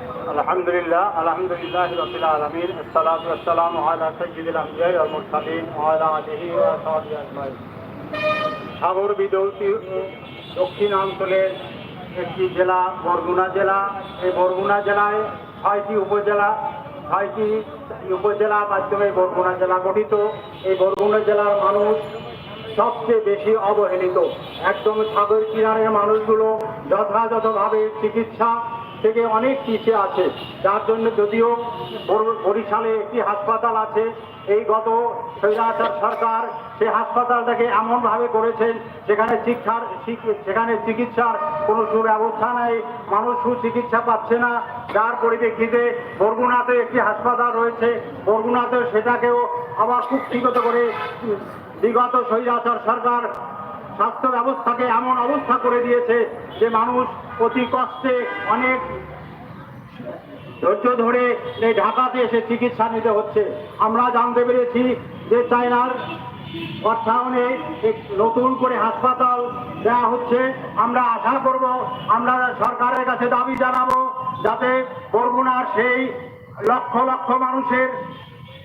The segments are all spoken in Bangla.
আলহামদুলিল্লাহ আলহামদুলিল্লাহ রবিল আলমিন সালাত আসসালাম আলা সৈয়দুল আমজাই আল মুরসালিন আলা আলিহি ওয়া সাহবিহি আজমাইন। সাগর বিদৌতি দক্ষিণাঞ্চলের একটি জেলা, বরগুনা জেলা। এই বরগুনা জেলায় ছয়টি উপজেলা, ছয়টি উপজেলার মাধ্যমে বরগুনা জেলা গঠিত। এই বরগুনা জেলার মানুষ সবচেয়ে বেশি অবহেলিত। একদম সাগর কিনারের মানুষগুলো যথাযথভাবে চিকিৎসা থেকে অনেক পিছিয়ে আছে। যার জন্য যদিও বরিশালে একটি হাসপাতাল আছে, এই গত স্বৈরাচার সরকার সেই হাসপাতালটাকে এমনভাবে করেছেন, যেখানে শিক্ষার, শিক- সেখানে চিকিৎসার কোনো সুব্যবস্থা নাই, মানুষ সুচিকিৎসা পাচ্ছে না। যার পরিপ্রেক্ষিতে বরগুনাতে একটি হাসপাতাল রয়েছে বরগুনাতে সেটাকেও আবার কুক্ষিগত করে বিগত স্বৈরাচার সরকার স্বাস্থ্য ব্যবস্থাকে এমন অবস্থা করে দিয়েছে যে মানুষ অতি কষ্টে অনেক ধৈর্য ধরে এই ঢাকাতে এসে চিকিৎসা নিতে হচ্ছে। আমরা জানতে পেরেছি যে চায়নার অর্থায়নে নতুন করে হাসপাতাল দেওয়া হচ্ছে। আমরা আশা করব, আমরা সরকারের কাছে দাবি জানাব যাতে বরগুনার সেই লক্ষ লক্ষ মানুষের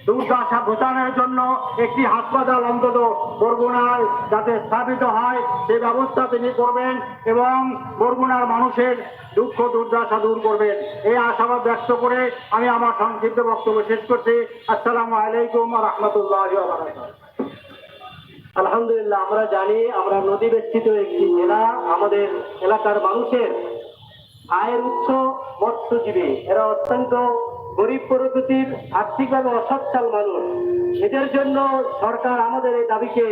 দুর্দশা ঘোচানোর জন্য একটি হাসপাতাল অন্তত বরগুনার যাতে স্থাপিত হয়। সে ব্যবস্থা তিনি করবেন এবং বরগুনার মানুষের দুঃখ, দুর্দশা দূর করবেন। এই আশাবাদ ব্যক্ত করে আমি আমার সংক্ষিপ্ত বক্তব্য শেষ করছি। আসসালামু আলাইকুম রহমতুল্লাহ আলহামদুলিল্লাহ, আমরা জানি আমরা নদী বেষ্টিত একটি জেলা। আমাদের এলাকার মানুষের আয়ের উৎস মৎস্যজীবী। এরা অত্যন্ত গরিব প্রকৃতির আর্থিকভাবে অসচ্ছল মানুষ, এদের জন্য সরকার আমাদের এই দাবিকে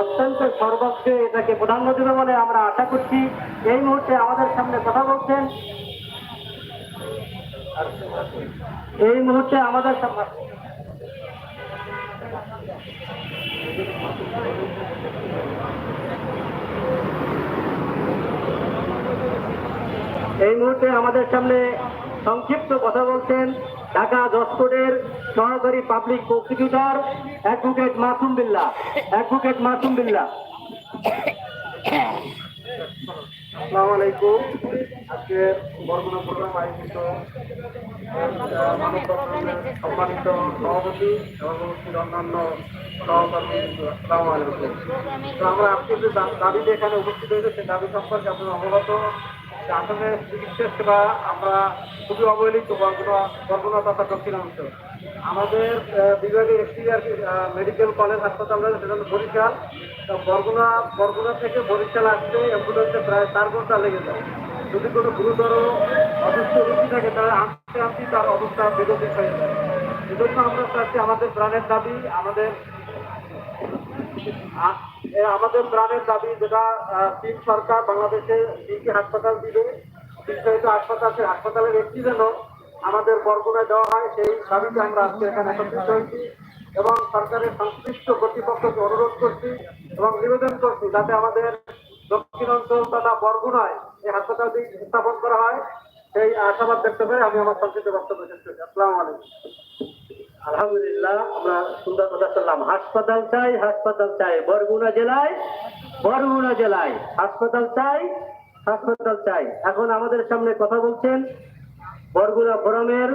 অত্যন্ত সর্বস্বে এটাকে প্রাধান্য দেবে বলে আমরা আশা করছি। এই মুহূর্তে আমাদের সামনে কথা বলছেন। এই মুহূর্তে আমাদের এই মুহূর্তে আমাদের সামনে সংক্ষিপ্ত কথা বলছেন ঢাকা জসকোটের সহকারী public prosecutor advocate Masum Billah advocate Masum Billah আসসালামু আলাইকুম। আজকে বরগুনা প্রোগ্রাম আয়োজিত সম্মানিত সভাপতি এবং অন্যান্য সহকর্মী, আসসালামু আলাইকুম। আমরা আজকে যে দা- দাবিতে এখানে উপস্থিত হয়েছে সেই দাবি সম্পর্কে আপনারা অবগত আসলে চিকিৎসা সেবা আমরা খুবই অবহেলিত, বরগুনা বরগুনা তথা দক্ষিণাঞ্চল আমাদের বিভাগের কি মেডিকেল কলেজ হাসপাতাল রয়েছে হলো বরিশাল। বরগুনা বরগুনা থেকে বরিশাল আসতে অ্যাম্বুলেন্সে প্রায় চার ঘণ্টা লেগে যায়। যদি কোনো গুরুতর অসুস্থ রোগী থাকে, তাহলে আনতে আনতে তার অবস্থা বেগতিক হয়ে যায়। এজন্য আমরা চাচ্ছি আমাদের প্রাণের দাবি, আমাদের আমাদের প্রাণের দাবি যেটা চীন সরকার বাংলাদেশে তিনটি হাসপাতাল দিবে তিনশো হাসপাতাল হাসপাতালের একটি যেন আমাদের বরগুনায় দেওয়া হয়, সেই দাবিতে আমরা আজকে এখানে একত্রিত হয়েছি এবং সরকারের সংশ্লিষ্ট কর্তৃপক্ষকে অনুরোধ করছি এবং নিবেদন করছি যাতে আমাদের দক্ষিণাঞ্চল তথা বরগুনায় এই হাসপাতালটি স্থাপন করা হয়। সেই আশাবাদ দেখতে করে আমি আমার সংক্ষিপ্ত বক্তব্য শেষ করছি। আসসালামু আলাইকুম। আলহামদুলিল্লাহ, আমরা সুন্দর কথা শুনলাম। হাসপাতাল চাই হাসপাতাল চাই, বরগুনা জেলায় বরগুনা জেলায়। হাসপাতাল চাই হাসপাতাল চাই। এখন আমাদের সামনে কথা বলছেন বরগুনা ফোরামের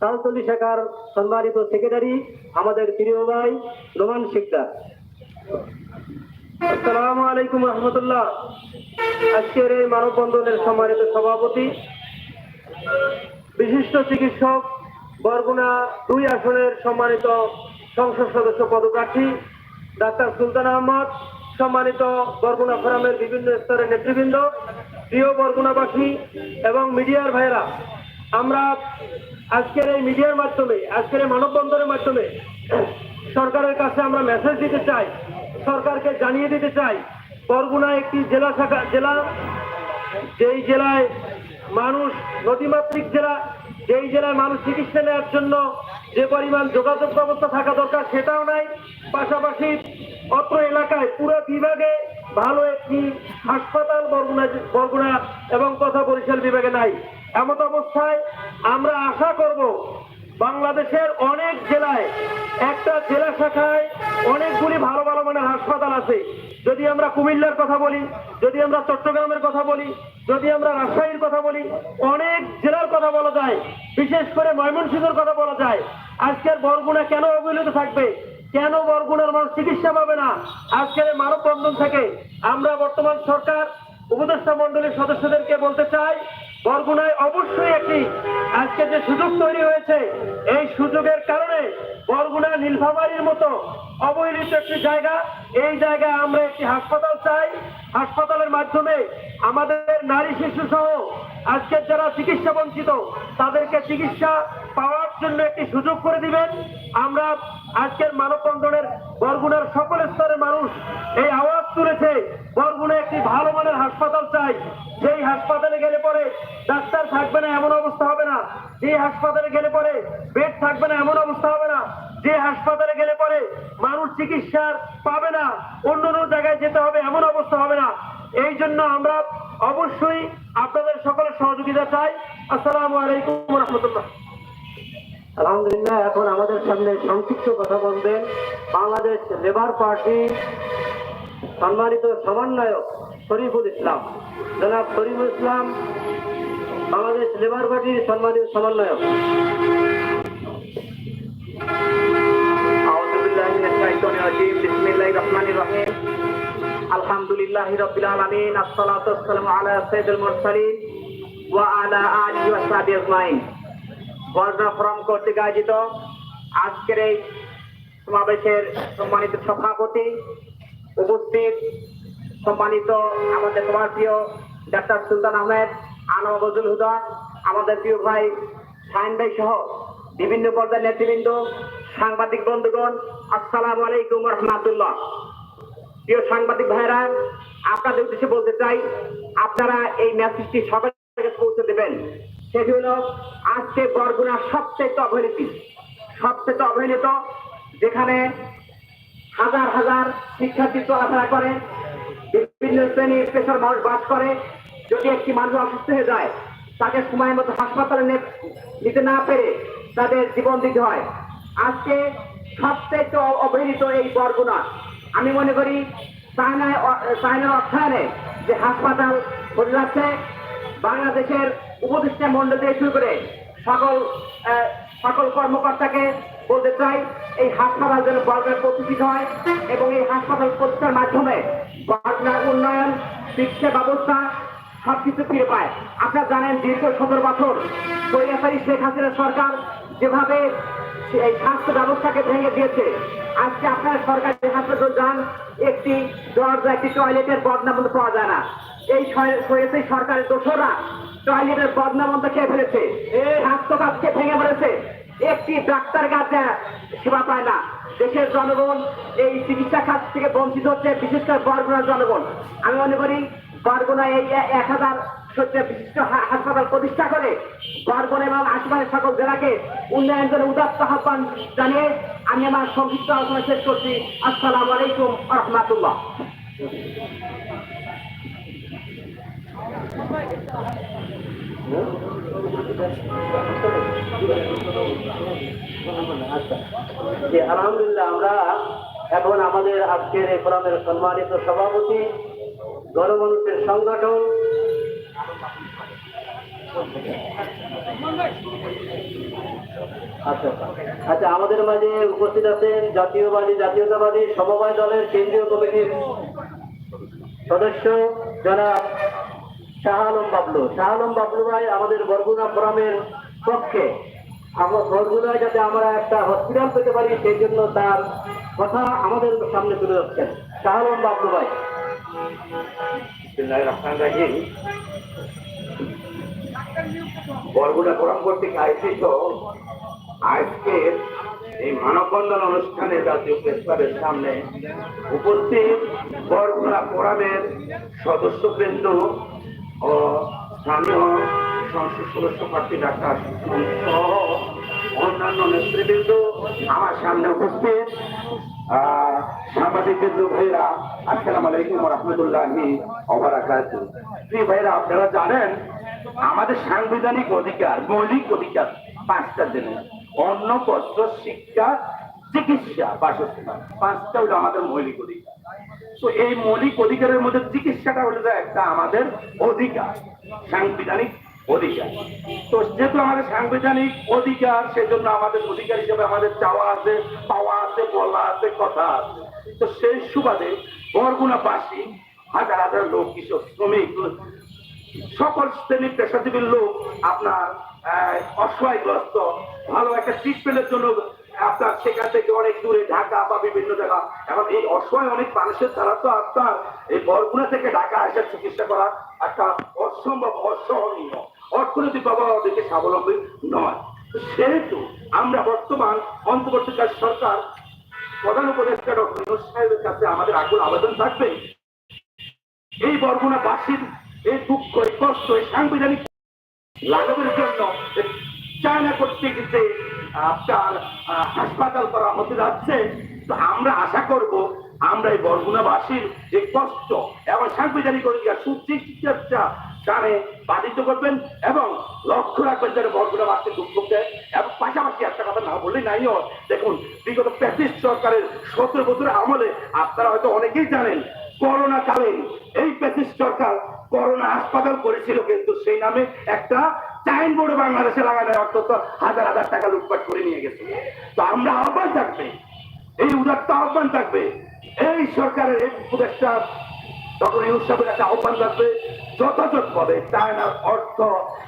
সাউতলি শাখার সম্মানিত সেক্রেটারি, আমাদের প্রিয় ভাই নোমান শিকদার। আসসালামু আলাইকুম রহমতুল্লাহ। আজকের এই মানববন্ধনের সম্মানিত সভাপতি, বিশিষ্ট চিকিৎসক বরগুনা দুই আসনের সম্মানিত সংসদ সদস্য পদপ্রার্থী ডাক্তার সুলতান আহমদ, সম্মানিত বরগুনা ফোরামের বিভিন্ন স্তরের নেতৃবৃন্দ, প্রিয় বরগুনাবাসী এবং মিডিয়ার ভাইয়েরা, আমরা আজকের এই মিডিয়ার মাধ্যমে, আজকের এই মানববন্ধনের মাধ্যমে সরকারের কাছে আমরা মেসেজ দিতে চাই, সরকারকে জানিয়ে দিতে চাই, বরগুনা একটি জেলা শাখা, জেলা, যেই জেলায় মানুষ নদীমাতৃক জেলা যেই জেলায় মানুষ চিকিৎসা নেওয়ার জন্য যে পরিমাণ যোগাযোগ ব্যবস্থা থাকা দরকার সেটাও নাই। পাশাপাশি অত্র এলাকায় পুরো বিভাগে ভালো একটি হাসপাতাল বরগুনা বরগুনা এবং তথা বরিশাল বিভাগে নাই। এমত অবস্থায় আমরা আশা করব বাংলাদেশের অনেক জেলায় একটা জেলা শাখায় অনেকগুলি ভালো ভালো মানের হাসপাতাল আছে। যদি আমরা কুমিল্লার কথা বলি, যদি আমরা চট্টগ্রামের কথা বলি, যদি আমরা রাজশাহীর কথা বলি, অনেক জেলার কথা বলা যায়, বিশেষ করে ময়মনসিংহের কথা বলা যায়। আজকের বরগুনা কেন অবহেলিত থাকবে? কেন বরগুনার মানুষ চিকিৎসা পাবে না? আজকের এই মানববন্ধন থেকে আমরা বর্তমান সরকার, উপদেষ্টা মন্ডলীর সদস্যদেরকে বলতে চাই, বরগুনায় অবশ্যই একটি আজকে যে সুযোগ তৈরি হয়েছে এই সুযোগের কারণে বরগুনা নীলফামারীর মতো অবহেলিত একটি জায়গা। এই জায়গায় আমরা একটি হাসপাতাল চাই। হাসপাতালের মাধ্যমে আমাদের নারী শিশু সহ আজকের যারা চিকিৎসা বঞ্চিত, তাদেরকে চিকিৎসা পাওয়ার জন্য একটি সুযোগ করে দিবেন। আমরা আজকের মানববন্ধনের বরগুনার সকল স্তরের মানুষ এই আওয়াজ তুলেছে, বরগুনে একটি ভালো মানের হাসপাতাল চাই। যেই হাসপাতালে গেলে পরে ডাক্তার থাকবে না এমন অবস্থা হবে না। যে হাসপাতালে গেলে পরে বেড থাকবে না এমন অবস্থা হবে না। যে হাসপাতালে গেলে পরে মানুষ চিকিৎসার পাবে না, অন্য অন্য জায়গায় যেতে হবে এমন অবস্থা হবে না। এই জন্য আমরা অবশ্যই আপনাদের সকলের সহযোগিতা চাই। আসসালামু আলাইকুম রহমতুল্লাহ। আলহামদুলিল্লাহ, এখন আমাদের সামনে সংক্ষিপ্ত কথা বলবেন। বাংলাদেশ লেবার পার্টি সম্মানিত সমন্বয়ক শরীফুল ইসলাম। জনাব শরীফুল ইসলাম, বাংলাদেশ লেবার পার্টির সম্মানিত সমন্বয়ক। আলহামদুলিল্লাহ রবিল আলমিন আসসালাম আলা সৈদুল মুরসালিন ওয়া আলা আলী ওয়া সাহাবি আজমাইন। গণনা ফোরাম কর্তৃক আয়োজিত আজকের এই সমাবেশের সম্মানিত সভাপতি উপস্থিত সম্মানিত আমাদের তোমার প্রিয় ডাক্তার সুলতান আহমেদ আনোয়াবুল হুদা, আমাদের প্রিয় ভাই সাইন ভাই সহ বিভিন্ন পর্যায়ের নেতৃবৃন্দ, সাংবাদিক বন্ধুগণ, আসসালামু আলাইকুম রহমাতুল্লাহ। প্রিয় সাংবাদিক ভাইরা আপনাদের উদ্দেশ্যে বলতে চাই, আপনারা এই মেসেজটি সকাল পৌঁছে দেবেন। সেটি হলো আজকে বরগুনা সবচেয়ে অবহেলিত। সবচেয়ে অবহেলিত, যেখানে হাজার হাজার শিক্ষার্থী চলাফেরা করে, বিভিন্ন শ্রেণি পেশার মানুষ বাস করে। যদি একটি মানুষ অসুস্থ হয়ে যায়, তাকে সময় মতো হাসপাতালে নিতে না পেরে তাদের জীবন দিতে হয়। আজকে সবচেয়ে অবহেলিত এই বরগুনা আমি মনে করি চায়নায় চায়নার অর্থায়নে যে হাসপাতাল যাচ্ছে বাংলাদেশের উপদেষ্টা মন্ডল থেকে শুরু করে সকল সকল কর্মকর্তাকে বলতে চাই, এই হাসপাতাল যেন বর্গের প্রতিষ্ঠিত হয় এবং এই হাসপাতাল প্রতিষ্ঠার মাধ্যমে বর্গের উন্নয়ন চিকিৎসা ব্যবস্থা সবকিছু ফিরে পায়। আপনারা জানেন, দীর্ঘ সতেরো বছর সৈরাসারি শেখ হাসিনা সরকার যেভাবে এই স্বাস্থ্য ব্যবস্থাকে ভেঙে দিয়েছে, আজকে আপনারা সরকারি হাসপাতাল যান, একটি দরজা, একটি টয়লেটের বদনাম পাওয়া যায় না। এই সৈরাসারি সরকারের দোষরা টয়লেটের বদনামন্ত খেয়ে ফেলেছে। এই স্বাস্থ্য কাজকে ভেঙে ফেলেছে একটি ডাক্তার কাছে সেবা পায় না। দেশের জনগণ এই চিকিৎসা খাত থেকে বঞ্চিত হচ্ছে, বিশেষ করে বরগুনার জনগণ। আমি মনে করি, বরগুনা এই এক হাজার শয্যা বিশিষ্ট হাসপাতাল প্রতিষ্ঠা করে বরগুনা এবং আশেপাশের সকল জেলাকে উন্নয়ন করে উদাত্ত আহ্বান জানিয়ে আমি আমার সংক্ষিপ্ত আলোচনা শেষ করছি। আসসালামু আলাইকুম রহমাতুল্লাহ। আলহামদুলিল্লাহ আমরা এখন আমাদের আজকের এই ফোরামের সম্মানিত সভাপতি, গণমানুষের সংগঠন আচ্ছা আচ্ছা আমাদের মাঝে উপস্থিত আছেন জাতীয়বাদী, জাতীয়তাবাদী সমবায় দলের কেন্দ্রীয় কমিটির সদস্য জনাব শাহ বাবলু। শাহ বাবলু ভাই আমাদের বরগুনা ফোরামের পক্ষে। আমরা বরগুনায় যাতে আমরা একটা হসপিটাল পেতে পারি, সেই জন্য তার কথা আমাদের সামনে তুলে যাচ্ছেন শাহ বাবলু ভাই। বরগুনা ফোরাম কর্তৃক আয়োজিত আজকের এই মানববন্ধন অনুষ্ঠানে জাতীয় প্রেস ক্লাবের সামনে উপস্থিত বরগুনা ফোরামের সদস্যবৃন্দ ও স্থানীয় সংসদ সদস্য প্রার্থী ডাক্তার অন্যান্য নেতৃবৃন্দ আমার সামনে উপস্থিত। সাংবাদিক ভাইরা আসসালাম আলাইকুম ভাইরা আপনারা জানেন, আমাদের সাংবিধানিক অধিকার, মৌলিক অধিকার পাঁচটা দিনে অন্ন বস্ত্র শিক্ষা চিকিৎসা, বাসস্থান। পাঁচটা হলো আমাদের মৌলিক অধিকার। তো এই মৌলিক অধিকারের মধ্যে চিকিৎসাটা হলো একটা আমাদের অধিকার, সাংবিধানিক অধিকার। তো যেহেতু আমাদের সাংবিধানিক অধিকার, সেজন্য আমাদের অধিকার হিসেবে আমাদের চাওয়া আছে, পাওয়া আছে, বলা আছে, কথা আছে। তো সেই সুবাদে বরগুনাবাসী হাজার হাজার লোক, কৃষক, শ্রমিক, সকল শ্রেণির পেশাজীবীর লোক আপনার অসহায়গ্রস্ত, ভালো একটা ট্রিটমেন্টের জন্য আপনার সেখান থেকে অনেক দূরে, ঢাকা বা বিভিন্ন জায়গা। এখন এই অসহায় অনেক মানুষের দ্বারা তো আপনার এই বরগুনা থেকে ঢাকা এসে চিকিৎসা করা একটা অসম্ভব অসহনীয় অর্থনৈতিক বাবা ওদেরকে স্বাবলম্বী নয়। সেহেতু আমরা বর্তমান অন্তর্বর্তীকাল সরকার, প্রধান উপদেষ্টা ডক্টর ইউনূস সাহেবের কাছে আমাদের আকুল আবেদন থাকবে। এই বরগুনাবাসীর এই দুঃখ, এই কষ্ট, এই সাংবিধানিক লাঘবের জন্য চায়না কর্তৃক যে হাসপাতাল করা হতে যাচ্ছে। তো আমরা আশা করব, আমরা এই বরগুনাবাসীর যে কষ্ট এবং সাংবিধানিক অধিকার সুচিকিৎসা কানে বাধিত করবেন এবং লক্ষ্য রাখবেন যেন বরগুনাবাসীর দুঃখকে এবং পাশাপাশি একটা কথা না বললেই নাইও দেখুন, বিগত প্যাসিস্ট সরকারের সতেরো বছরের আমলে আপনারা হয়তো অনেকেই জানেন করোনা কালে এই প্যাসিস্ট সরকার করোনা হাসপাতাল করেছিল কিন্তু সেই নামে একটা সাইন বোর্ড বাংলাদেশে লাগানো অন্তত হাজার হাজার টাকা লুটপাট করে নিয়ে গেছে। তো আমরা আহ্বান থাকবে, এই উদাত্ত আহ্বান থাকবে, এই সরকারের এই উপদেষ্টা তখন এই উৎসবের একটা আহ্বান থাকবে যথাযথ পদে চায়নার অর্থ,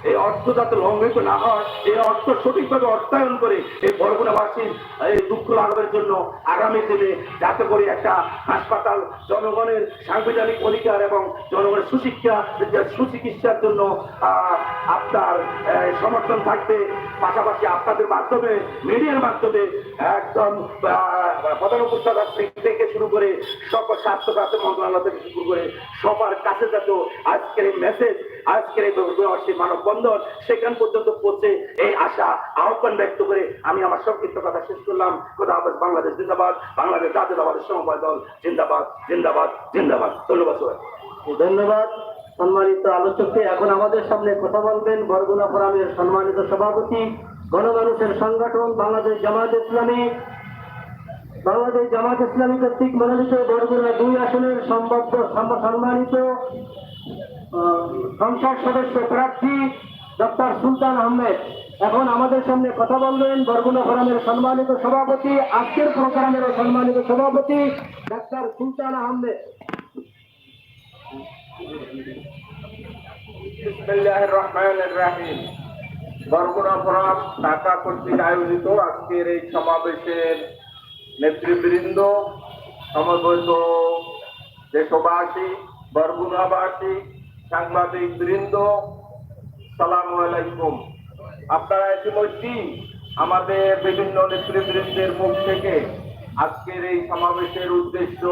এই অর্থ যাতে লঙ্ঘিত না হয়, এই অর্থ সঠিকভাবে অর্থায়ন করে এই বরগুনাবাসীর এই দুঃখ লাঘবের জন্য আগামী দিনে যাতে করে একটা হাসপাতাল, জনগণের সাংবিধানিক অধিকার এবং জনগণের সুশিক্ষা, সুচিকিৎসার জন্য আপনার সমর্থন থাকবে। পাশাপাশি আপনাদের মাধ্যমে, মিডিয়ার মাধ্যমে একদম প্রধান উপস্থাপক থেকে শুরু করে সকল স্বাস্থ্য খাতে মন্ত্রণালয় থেকে শুরু করে সবার কাছে যাতে আজকের এই মেসেজ আজকের এই বর্ষী মানববন্ধন, সেখান পর্যন্ত পৌঁছে এই আশা, আহ্বান ব্যক্ত করে আমি আমার সংক্ষিপ্ত কথা শেষ করলাম। কথা হবে বাংলাদেশ জিন্দাবাদ, বাংলাদেশ জাতীয়তাবাদের সমবায় দল, জিন্দাবাদ জিন্দাবাদ জিন্দাবাদ। ধন্যবাদ সবাই ধন্যবাদ সম্মানিত আলোচককে। এখন আমাদের সামনে কথা বলবেন বরগুনা ফোরামের সম্মানিত সভাপতি, গণমানুষের সংগঠন বাংলাদেশ জামাত ইসলামী। বাংলাদেশ জামাত ইসলামী কর্তৃক মনোনীত বরগুনা দুই আসনের সম্ভাব্য সম- সম্মানিত সংসদ সদস্য প্রার্থী ডক্টর সুলতান আহমেদ। এখন আমাদের সামনে কথা বলবেন বরগুনা ফোরামের সম্মানিত সভাপতি, আজকের প্রোগ্রামের সম্মানিত সভাপতি ডক্টর সুলতান আহমেদ। বরগুনা ফোরাম ঢাকা কর্তৃক আয়োজিত আজকের এই সমাবেশের নেতৃবৃন্দ, সমবেত দেশবাসী, বরগুনাবাসী সাংবাদিক বৃন্দ সালাম আলাইকুম। আপনারা ইতিমধ্যেই আমাদের বিভিন্ন নেতৃবৃন্দের মুখ থেকে আজকের এই সমাবেশের উদ্দেশ্য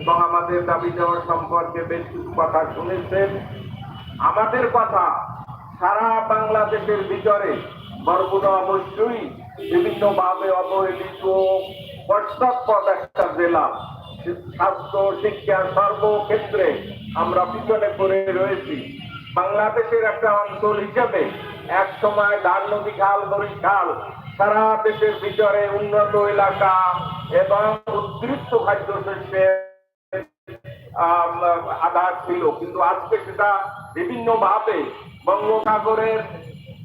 এবং আমাদের দাবি দেওয়া সম্পর্কে বেশ কিছু কথা শুনেছেন। আমাদের কথা, সারা বাংলাদেশের ভিতরে বরগুনা অবশ্যই বিভিন্নভাবে অবহেলিত পশ্চাৎপদ একটা জেলা। স্বাস্থ্য, শিক্ষা, সর্বক্ষেত্রে আমরা পিছনে পড়ে রয়েছি। বাংলাদেশের একটা অঞ্চল হিসেবে এক সময় ধান, নদী, খাল বরিশাল সারা দেশের ভিতরে উন্নত এলাকা এবং উদ্বৃত্ত খাদ্য শস্যের আধার ছিল। কিন্তু আজকে সেটা বিভিন্ন ভাবে বঙ্গোপসাগরের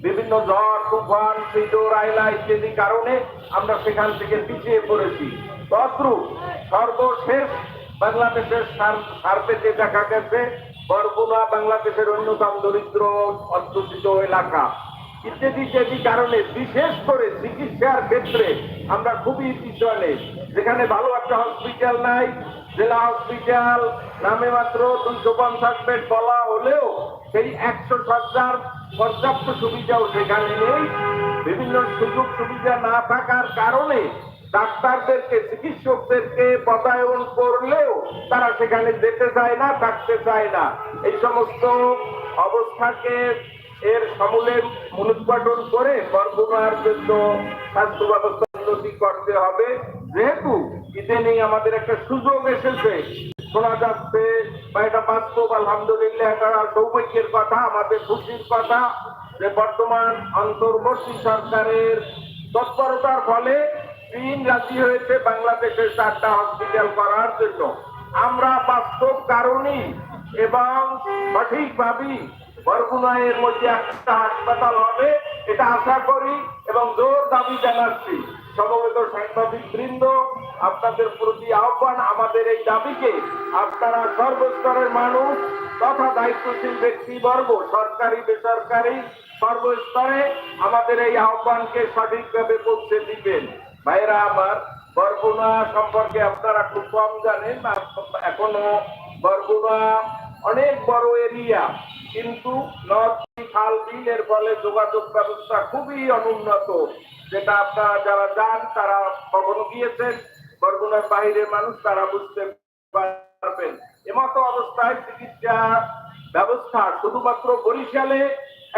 বিভিন্ন ঝড় তুফান সিডোর আইলা ইত্যাদি কারণে আমরা সেখান থেকে পিছিয়ে পড়েছি। তদ্রুপ সর্বশেষ বাংলাদেশের সার- সার্ভেতে দেখা গেছে, বরগুনা বাংলাদেশের অন্যতম দরিদ্র অধ্যুষিত এলাকা। ইত্যাদি ইত্যাদি কারণে বিশেষ করে চিকিৎসার ক্ষেত্রে আমরা খুবই পিছনে, যেখানে ভালো একটা হসপিটাল নাই, জেলা হসপিটাল নামে মাত্র দুইশো পঞ্চাশ বেড বলা হলেও সেই একশো সজ্জার পর্যাপ্ত সুবিধাও সেখানে নেই। বিভিন্ন সুযোগ সুবিধা না থাকার কারণে ডাক্তারদেরকে, চিকিৎসকদেরকে পদায়ন করলেও তারা সেখানে যেতে চায় না, থাকতে চায় না। এই সমস্ত অবস্থাকে এর সমূলে মূলোৎপাটন করে বরগুনার জন্য স্বাস্থ্য ব্যবস্থা উন্নতি করতে হবে। যেহেতু ইদানিং আমাদের একটা সুযোগ এসেছে, শোনা যাচ্ছে বা এটা বাস্তব আলহামদুলিল্লাহ, এটা সৌভাগ্যের কথা, আমাদের খুশির কথা যে বর্তমান অন্তর্বর্তী সরকারের তৎপরতার ফলে চীন রাজি হয়েছে বাংলাদেশের চারটা হসপিটাল করার জন্য। আমরা বাস্তব কারণেই এবং সঠিকভাবেই বরগুনায়ের মধ্যে একটা হাসপাতাল হবে, এটা আশা করি এবং জোর দাবি জানাচ্ছি। সমবেত সাংবাদিক বৃন্দ আপনাদের প্রতি আহ্বান আমাদের এই দাবিকে আপনারা সর্বস্তরের মানুষ তথা দায়িত্বশীল ব্যক্তিবর্গ, সরকারি, বেসরকারি, সর্বস্তরে আমাদের এই আহ্বানকে সঠিকভাবে পৌঁছে দিবেন। ভাইরা আমার বরগুনা সম্পর্কে আপনারা খুব কম জানেন এখনও বরগুনা অনেক বড় এরিয়া, কিন্তু নদী খাল বিল এর ফলে যোগাযোগ ব্যবস্থা খুবই অনুন্নত। যেটা আপনারা যারা যান, তারা কখনো গিয়েছেন? বরগুনার বাইরের মানুষ তারা বুঝতে পারবেন। এমতো অবস্থায় চিকিৎসা ব্যবস্থা শুধুমাত্র বরিশালে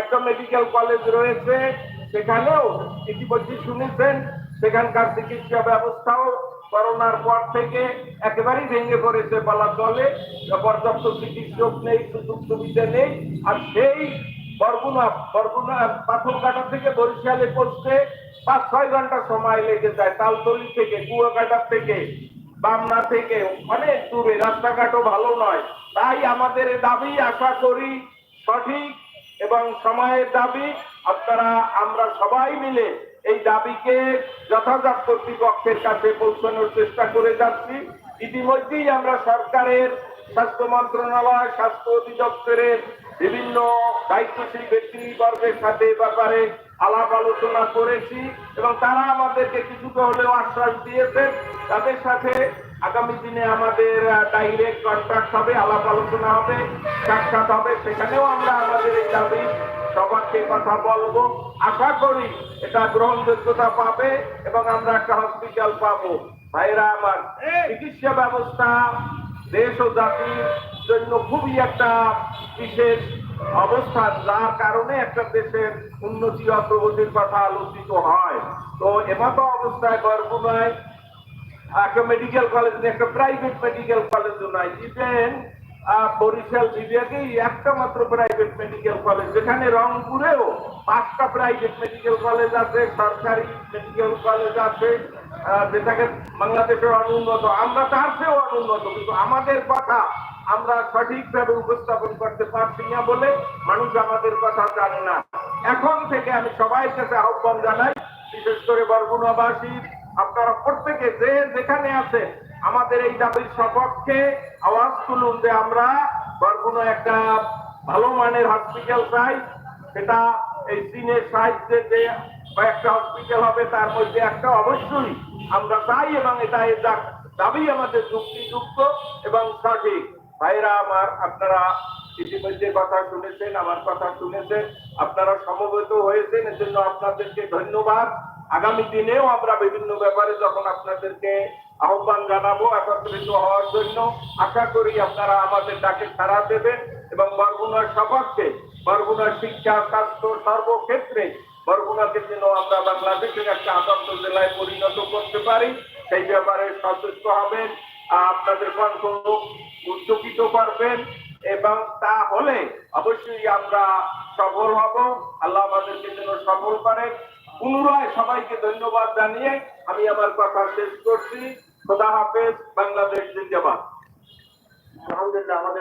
একটা মেডিকেল কলেজ রয়েছে, সেখানেও ইতিমধ্যে শুনেছেন, সেখানকার চিকিৎসা ব্যবস্থাও করোনার পর থেকে একেবারেই ভেঙে পড়েছে বলা চলে পর্যাপ্ত চিকিৎসক নেই সুযোগ সুবিধা নেই, আর সেই বরগুনা বরগুনা পাথরঘাটা থেকে বরিশালে পৌঁছতে পাঁচ, ছয় ঘণ্টা সময় লেগে যায় তালতলি থেকে, কুয়াকাটা থেকে, বামনা থেকে। অনেক দূরে, রাস্তাঘাটও ভালো নয়। তাই আমাদের দাবি, আশা করি সঠিক এবং সময়ের দাবি। আপনারা, আমরা সবাই মিলে এই দাবিকে যথাযথ কর্তৃপক্ষের কাছে পৌঁছানোর চেষ্টা করে যাচ্ছি। ইতিমধ্যেই আমরা সরকারের স্বাস্থ্য মন্ত্রণালয়, স্বাস্থ্য অধিদপ্তরের বিভিন্ন দায়িত্বশীল ব্যক্তিবর্গের সাথে ব্যাপারে আলাপ আলোচনা করেছি এবং তারা আমাদেরকে কিছুটা হলেও আশ্বাস দিয়েছেন। তাদের সাথে আগামী দিনে আমাদের ডাইরেক্ট কন্ট্যাক্ট হবে আলাপ আলোচনা হবে সাক্ষাৎ হবে। সেখানেও আমরা আমাদের এই দাবি সবাইকে কথা বলব। আশা করি এটা গ্রহণযোগ্যতা পাবে এবং আমরা একটা হসপিটাল পাবো। ভাইরা আমার চিকিৎসা ব্যবস্থা দেশ ও জাতির জন্য খুবই একটা বিশেষ অবস্থান, যার কারণে একটা দেশের উন্নতি অগ্রগতির কথা আলোচিত হয়। তো এমতো অবস্থায় বরগুনায় একটা মেডিকেল কলেজ নেই, একটা প্রাইভেট মেডিকেল কলেজও নাই। ইভেন বরিশাল বিভাগেই একটা মাত্র প্রাইভেট মেডিকেল কলেজ যেখানে রংপুরেও পাঁচটা প্রাইভেট মেডিকেল কলেজ আছে, সরকারি মেডিকেল কলেজ আছে যেটাকে বাংলাদেশের অনুন্নত আমরা তার চেয়েও অনুন্নত কিন্তু আমাদের কথা আমরা সঠিকভাবে উপস্থাপন করতে পারছি না বলে মানুষ আমাদের কথা জানে না। এখন থেকে আমি সবাই কাছে আহ্বান জানাই, বিশেষ করে বরগুনাবাসীর আপনারা প্রত্যেকে যে যেখানে আছে আমাদের এই দাবির সপক্ষে আওয়াজ তুলুন যে আমরা বরগুনা একটা ভালো মানের হসপিটাল চাই। সেটা এই চীনের সাহায্যে যে কয়েকটা হসপিটাল হবে, তার মধ্যে একটা অবশ্যই আমরা চাই এবং এটা দা- দাবি আমাদের যুক্তিযুক্ত এবং সঠিক। ভাইরা আমার, আপনারা ইতিমধ্যে কথা শুনেছেন, আমার কথা শুনেছেন, আপনারা সমবেত হয়েছেন, এজন্য আপনাদেরকে ধন্যবাদ। আগামী দিনেও আমরা বিভিন্ন ব্যাপারে যখন আপনাদেরকে আহ্বান জানাব, একত্রিত হওয়ার জন্য আশা করি আপনারা আমাদের ডাকে সাড়া দেবেন এবং বরগুনার সপক্ষে, বরগুনার শিক্ষা, স্বাস্থ্য সর্বক্ষেত্রে বরগুনাকে যেন আমরা বাংলাদেশের একটা আদর্শ জেলায় পরিণত করতে পারি, সেই ব্যাপারে সচেষ্ট হবেন, আপনাদের কণ্ঠ উদ্যোগিত করবেন এবং তা হলে অবশ্যই আমরা সফল হব। আল্লাহ আমাদেরকে যেন সফল করেন পুনরায় সবাইকে ধন্যবাদ জানিয়ে আমি আমার কথা শেষ করছি। খোদা হাফেজ, বাংলাদেশ জিন্দাবাদ। আলহামদুলিল্লাহ, আমাদের